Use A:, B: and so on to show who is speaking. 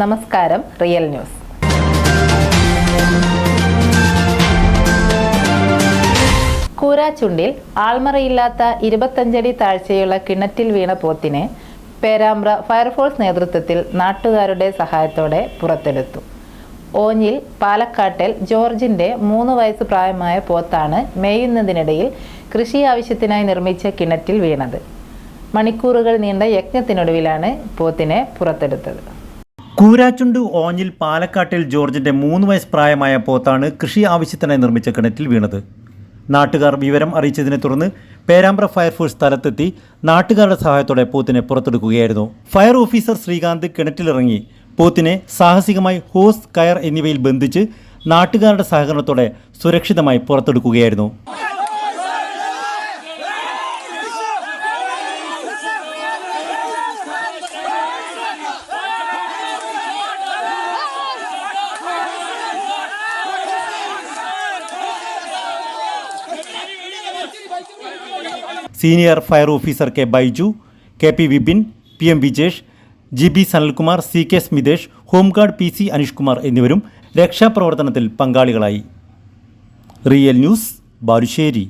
A: നമസ്കാരം real news. കൂരാച്ചുണ്ടിൽ ആൾമറയില്ലാത്ത ഇരുപത്തഞ്ചടി താഴ്ചയുള്ള കിണറ്റിൽ വീണ പോത്തിനെ പേരാമ്പ്ര ഫയർഫോഴ്സ് നേതൃത്വത്തിൽ നാട്ടുകാരുടെ സഹായത്തോടെ പുറത്തെടുത്തു. ഓഞ്ഞിൽ പാലക്കാട്ടിൽ ജോർജിന്റെ മൂന്ന് വയസ്സ് പ്രായമായ പോത്താണ് മേയുന്നതിനിടയിൽ കൃഷി ആവശ്യത്തിനായി നിർമ്മിച്ച കിണറ്റിൽ വീണത്. മണിക്കൂറുകൾ നീണ്ട യജ്ഞത്തിനൊടുവിലാണ് പോത്തിനെ പുറത്തെടുത്തത്.
B: കൂരാച്ചുണ്ട് ഓഞ്ഞിൽ പാലക്കാട്ടിൽ ജോർജിന്റെ മൂന്ന് വയസ്സ് പ്രായമായ പോത്താണ് കൃഷി ആവശ്യത്തിനായി നിർമ്മിച്ച കിണറ്റിൽ വീണത്. നാട്ടുകാർ വിവരം അറിയിച്ചതിനെ തുടർന്ന് പേരാമ്പ്ര ഫയർഫോഴ്സ് സ്ഥലത്തെത്തി നാട്ടുകാരുടെ സഹായത്തോടെ പോത്തിനെ പുറത്തെടുക്കുകയായിരുന്നു. ഫയർ ഓഫീസർ ശ്രീകാന്ത് കിണറ്റിലിറങ്ങി. പോത്തിനെ സാഹസികമായി ഹോസ് കയർ എന്നിവയിൽ ബന്ധിച്ച് നാട്ടുകാരുടെ സഹകരണത്തോടെ സുരക്ഷിതമായി പുറത്തെടുക്കുകയായിരുന്നു. Senior fire officer K Baiju K P Vipin P M Vijesh G B Sanalkumar C K Smithesh home guard P C Aneeshkumar എന്നിവരും രക്ഷാപ്രവർത്തനത്തിൽ പങ്കാളികളായി. Real news Balussery.